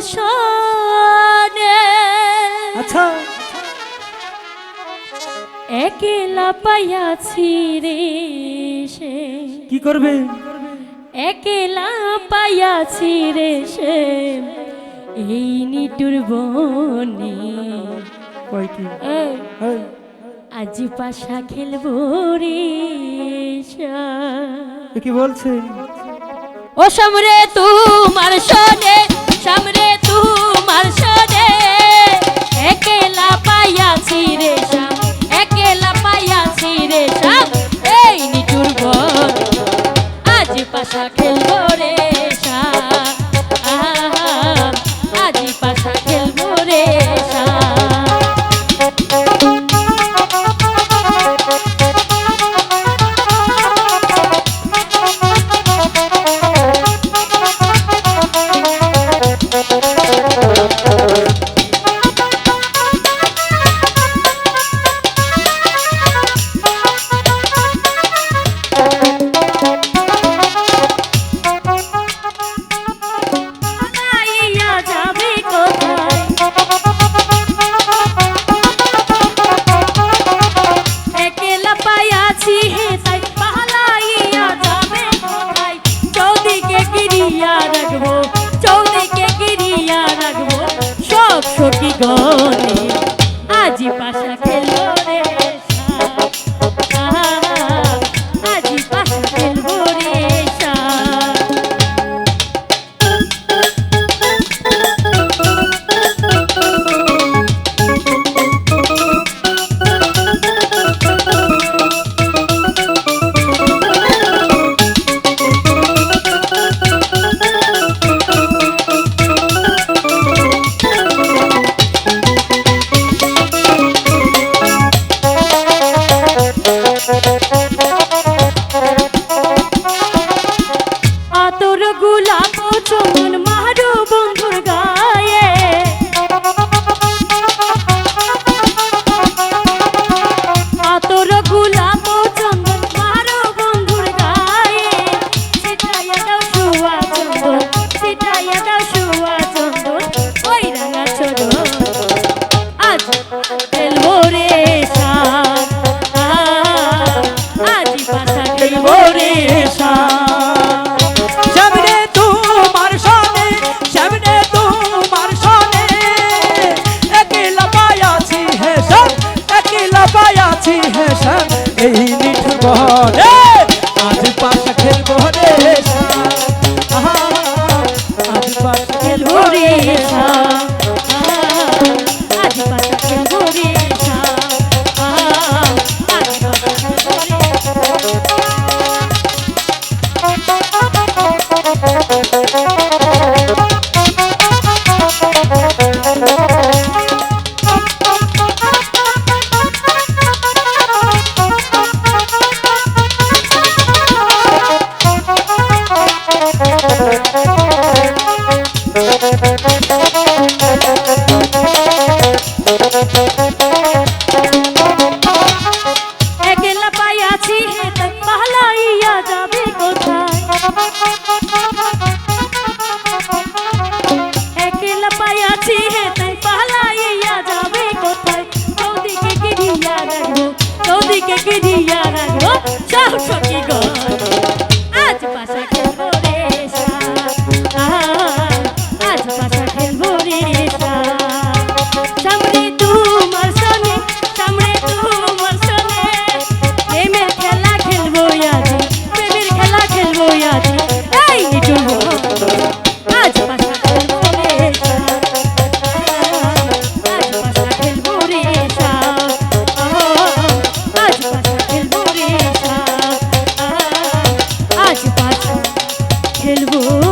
সনে আচ্ছা। একেলা পাইয়াছি রে সে। কি করবে? একেলা পাইয়াছি রে সে। এই নিটুর বনে। আজ পাশা খেলব রে কি বলছে? ও সামরে তোমার সনে সামরে তোমার সনে একেলা পাইয়াছি রে শাম একেলা পাইয়াছি রে শাম এই নিটুর বন আজ পাশা খেলব রে। গনে পায়াছি হে সব এই নিঠুর বহরে রে। আজ একলা পাইয়াছি পালাইয়া যাবে কোথায়? একলা পাইয়াছি পালাইয়া যাবে কোথায়? চৌদিকে গিরিয়া রাখব, চৌদিকে গিরিয়া রাখব? সাহস কি গো, আজ পাশা খেলব রে আজ পাশা খেলব রে সা খেলব।